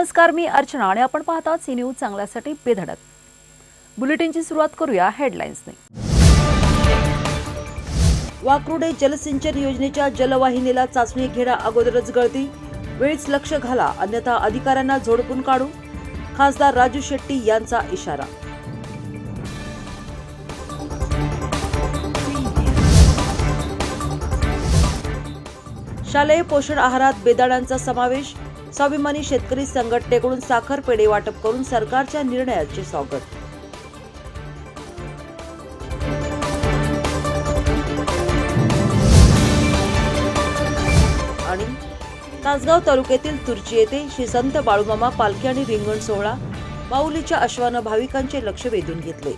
नमस्कार मी अर्चना आणि आपण पाहतात सी न्यूज चांगल्यासाठी बेधडक. बुलेटिनची सुरुवात करूया हेडलाईन्सने. वाकरुडे जलसिंचन योजनेच्या जलवाहिनीला चाचणी घेण्या अगोदरच गळती. वेळीच लक्ष घाला अन्यथा अधिकाऱ्यांना झोडपून काढू. खासदार राजू शेट्टी यांचा इशारा. शालेय पोषण आहारात बेदाण्यांचा समावेश स्वाभिमानी शेतकरी संघटनेकडून साखर पेढे वाटप करून सरकारच्या निर्णयाचे स्वागत. आणि तासगाव तालुक्यातील तुर्ची येथे श्री संत बाळूमामा पालखी आणि रिंगण सोहळा माऊलीच्या अश्वानं भाविकांचे लक्ष वेधून घेतले.